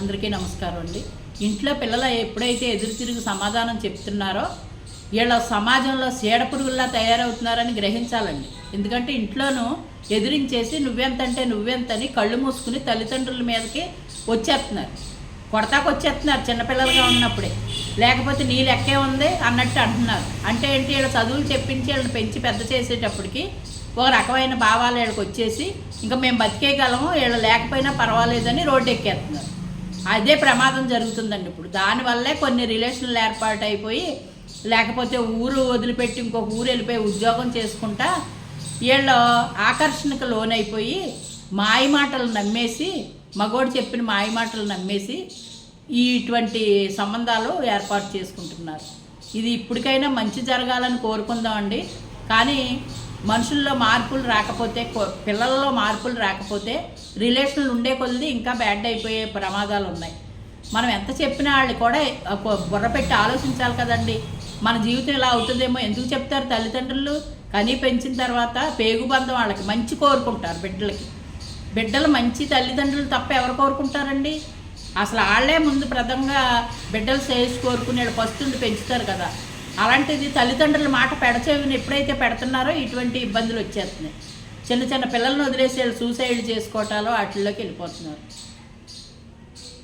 అందరికీ నమస్కారం అండి. ఇంట్లో పిల్లలు ఎప్పుడైతే ఎదురు తిరిగి సమాధానం చెప్తున్నారో వీళ్ళ సమాజంలో చీడపురుగుల్లా తయారవుతున్నారని గ్రహించాలండి. ఎందుకంటే ఇంట్లోనూ ఎదిరించేసి నువ్వెంతంటే నువ్వెంతని కళ్ళు మూసుకుని తల్లిదండ్రుల మీదకి వచ్చేస్తున్నారు. కొడతాకు వచ్చేస్తున్నారు చిన్నపిల్లలుగా ఉన్నప్పుడే. లేకపోతే నీ లెక్కే ఉంది అన్నట్టు అంటున్నారు. అంటే ఏంటి వీళ్ళ చదువులు చెప్పించి వీళ్ళని పెంచి పెద్ద చేసేటప్పటికి ఒక రకమైన భావాలు వీళ్ళకి వచ్చేసి ఇంకా మేము బతికేయగలము వీళ్ళు లేకపోయినా పర్వాలేదని రోడ్డు ఎక్కేస్తున్నారు. అదే ప్రమాదం జరుగుతుందండి ఇప్పుడు. దానివల్లే కొన్ని రిలేషన్లు ఏర్పాటు అయిపోయి లేకపోతే ఊరు వదిలిపెట్టి ఇంకొక ఊరు వెళ్ళిపోయి ఉద్యోగం చేసుకుంటా వీళ్ళు ఆకర్షణకు లోనైపోయి మాయ మాటలు నమ్మేసి మగోడు చెప్పిన మాయ మాటలు నమ్మేసి ఈ ఇటువంటి సంబంధాలు ఏర్పాటు చేసుకుంటున్నారు. ఇది ఇప్పటికైనా మంచి జరగాలని కోరుకుందామండి. కానీ మనుషుల్లో మార్పులు రాకపోతే కొ- పిల్లల్లో మార్పులు రాకపోతే రిలేషన్లు ఉండే కొద్ది ఇంకా బ్యాడ్ అయిపోయే ప్రమాదాలు ఉన్నాయి. మనం ఎంత చెప్పినా వాళ్ళు కూడా బుర్ర పెట్టి ఆలోచించాలి కదండి. మన జీవితం ఇలా అవుతుందేమో ఎందుకు చెప్తారు తల్లిదండ్రులు? కనీ పెంచిన తర్వాత పేగుబంధం వాళ్ళకి మంచి కోరుకుంటారు బిడ్డలకి. బిడ్డలు మంచి తల్లిదండ్రులు తప్ప ఎవరు కోరుకుంటారండి? అసలు వాళ్ళే ముందు ప్రథంగా బిడ్డలు చేసి కోరుకునే వాళ్ళు ఫస్ట్ పెంచుతారు కదా. అలాంటిది తల్లిదండ్రుల మాట పెడచేవిని ఎప్పుడైతే పెడుతున్నారో ఇటువంటి ఇబ్బందులు వచ్చేస్తున్నాయి. చిన్న చిన్న పిల్లలను వదిలేసి వాళ్ళు సూసైడ్ చేసుకోవటాలో వాటిల్లోకి వెళ్ళిపోతున్నారు.